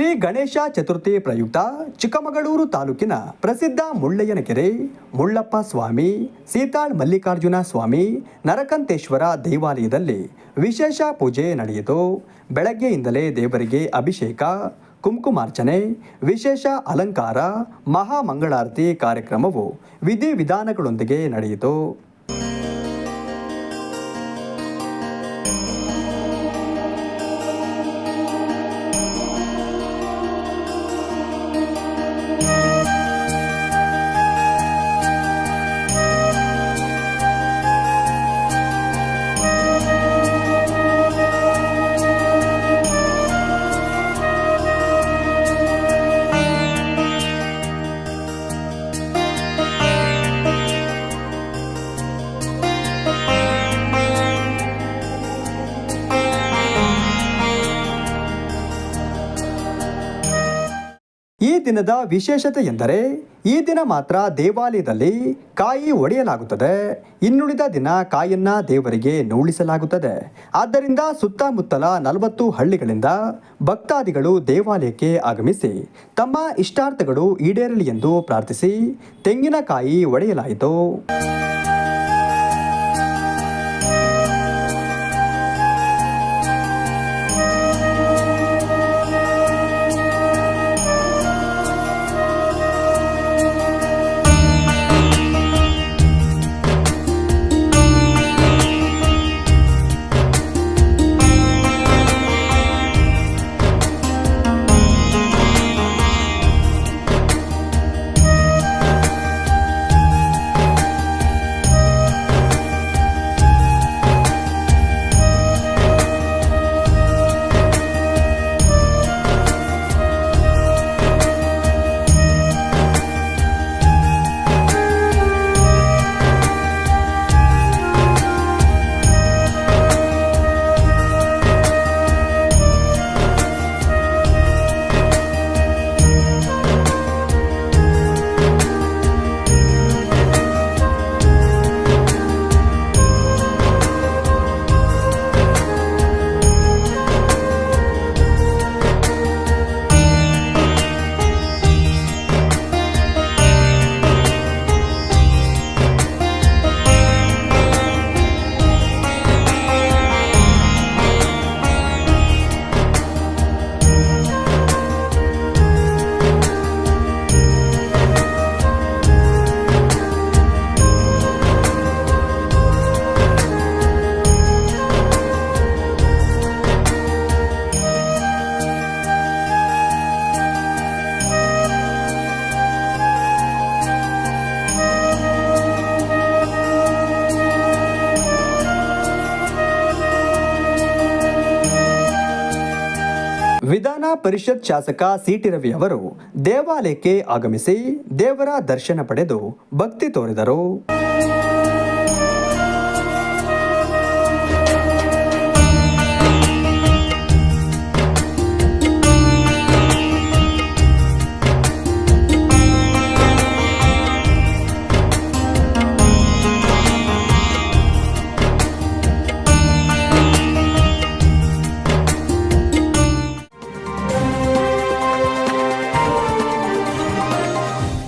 ಶ್ರೀ ಗಣೇಶ ಚತುರ್ಥಿ ಪ್ರಯುಕ್ತ ಚಿಕ್ಕಮಗಳೂರು ತಾಲೂಕಿನ ಪ್ರಸಿದ್ಧ ಮುಳ್ಳಯ್ಯನಕೆರೆ, ಮುಳ್ಳಪ್ಪ ಸ್ವಾಮಿ, ಸೀತಾಳ್ ಮಲ್ಲಿಕಾರ್ಜುನ ಸ್ವಾಮಿ, ನರಕಂತೇಶ್ವರ ದೇವಾಲಯದಲ್ಲಿ ವಿಶೇಷ ಪೂಜೆ ನಡೆಯಿತು. ಬೆಳಗ್ಗೆಯಿಂದಲೇ ದೇವರಿಗೆ ಅಭಿಷೇಕ, ಕುಂಕುಮಾರ್ಚನೆ, ವಿಶೇಷ ಅಲಂಕಾರ ಮಹಾಮಂಗಳಾರತಿ ಕಾರ್ಯಕ್ರಮವು ವಿಧಿವಿಧಾನಗಳೊಂದಿಗೆ ನಡೆಯಿತು. ಈ ದಿನದ ವಿಶೇಷತೆ ಎಂದರೆ, ಈ ದಿನ ಮಾತ್ರ ದೇವಾಲಯದಲ್ಲಿ ಕಾಯಿ ಒಡೆಯಲಾಗುತ್ತದೆ. ಇನ್ನುಳಿದ ದಿನ ಕಾಯನ್ನ ದೇವರಿಗೆ ನೋಳಿಸಲಾಗುತ್ತದೆ ಆದ್ದರಿಂದ ಸುತ್ತಮುತ್ತಲ ನಲವತ್ತು ಹಳ್ಳಿಗಳಿಂದ ಭಕ್ತಾದಿಗಳು ದೇವಾಲಯಕ್ಕೆ ಆಗಮಿಸಿ, ತಮ್ಮ ಇಷ್ಟಾರ್ಥಗಳು ಈಡೇರಲಿ ಎಂದು ಪ್ರಾರ್ಥಿಸಿ ತೆಂಗಿನಕಾಯಿ ಒಡೆಯಲಾಯಿತು. ವಿಧಾನ ಪರಿಷತ್ ಶಾಸಕ ಸಿಟಿ ರವಿ ಅವರು ದೇವಾಲಯಕ್ಕೆ ಆಗಮಿಸಿ ದೇವರ ದರ್ಶನ ಪಡೆದು ಭಕ್ತಿ ತೋರಿದರು.